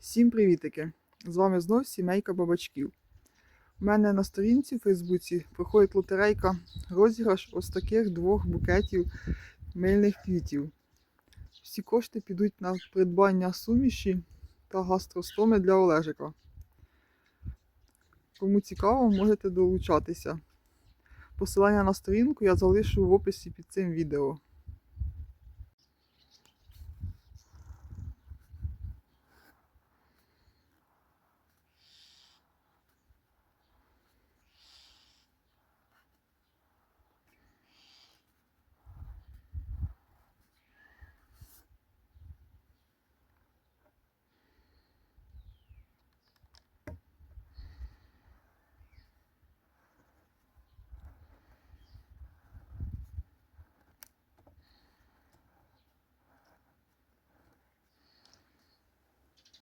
Всім привітики! З вами знов сімейка бабачків. У мене на сторінці в Фейсбуці проходить лотерейка розіграш ось таких двох букетів мильних квітів. Всі кошти підуть на придбання суміші та гастростоми для Олежика. Кому цікаво, можете долучатися. Посилання на сторінку я залишу в описі під цим відео.